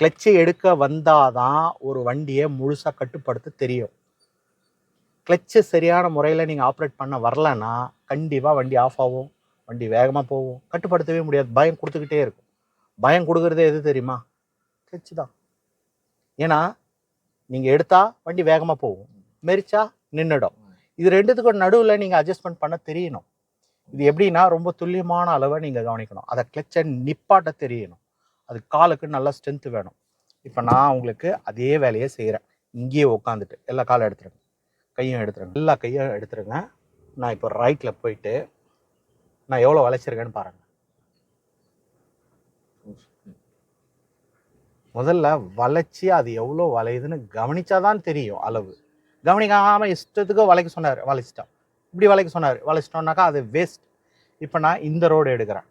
கிளச்சை எடுக்க வந்தாதான் ஒரு வண்டியை முழுசாக கட்டுப்படுத்த தெரியும். கிளச்சை சரியான முறையில் நீங்கள் ஆப்ரேட் பண்ண வரலன்னா கண்டிப்பாக வண்டி ஆஃப் ஆகும் வண்டி வேகமாக போகும். கட்டுப்படுத்தவே முடியாது. பயம் கொடுத்துக்கிட்டே இருக்கும். பயம் கொடுக்குறதே எது தெரியுமா? கிளச்சு தான். ஏன்னா நீங்கள் எடுத்தால் வண்டி வேகமாக போகும். மெரிச்சா நின்றுடும் இது ரெண்டுத்துக்கும் நடுவில் நீங்கள் அட்ஜஸ்ட்மெண்ட் பண்ண தெரியணும். இது எப்படின்னா ரொம்ப துல்லியமான அளவை நீங்கள் கவனிக்கணும். அதை கிளச்சை நிப்பாட்ட தெரியணும். அது காலுக்கு நல்ல ஸ்ட்ரென்த்து வேணும். இப்போ நான் உங்களுக்கு அதே வேலையை செய்கிறேன் இங்கேயே உட்காந்துட்டு எல்லா காலும் எடுத்துருங்க. கையும் எடுத்துருங்க. எல்லா கையும் எடுத்துருங்க. நான் இப்போ ரைட்டில் போயிட்டு நான் எவ்வளோ வளைச்சிருக்கேன்னு பாருங்க. முதல்ல வளைச்சி அது எவ்வளோ வளையுதுன்னு கவனிச்சாதான் தெரியும் அளவு. கவனிக்காமல் இஷ்டத்துக்கு வளைக்க சொன்னார் வளைச்சிட்டோம் இப்படி வளைக்க சொன்னார். வளைச்சிட்டோம்னாக்கா அது வேஸ்ட் இப்போ நான் இந்த ரோடு எடுக்கிறேன்.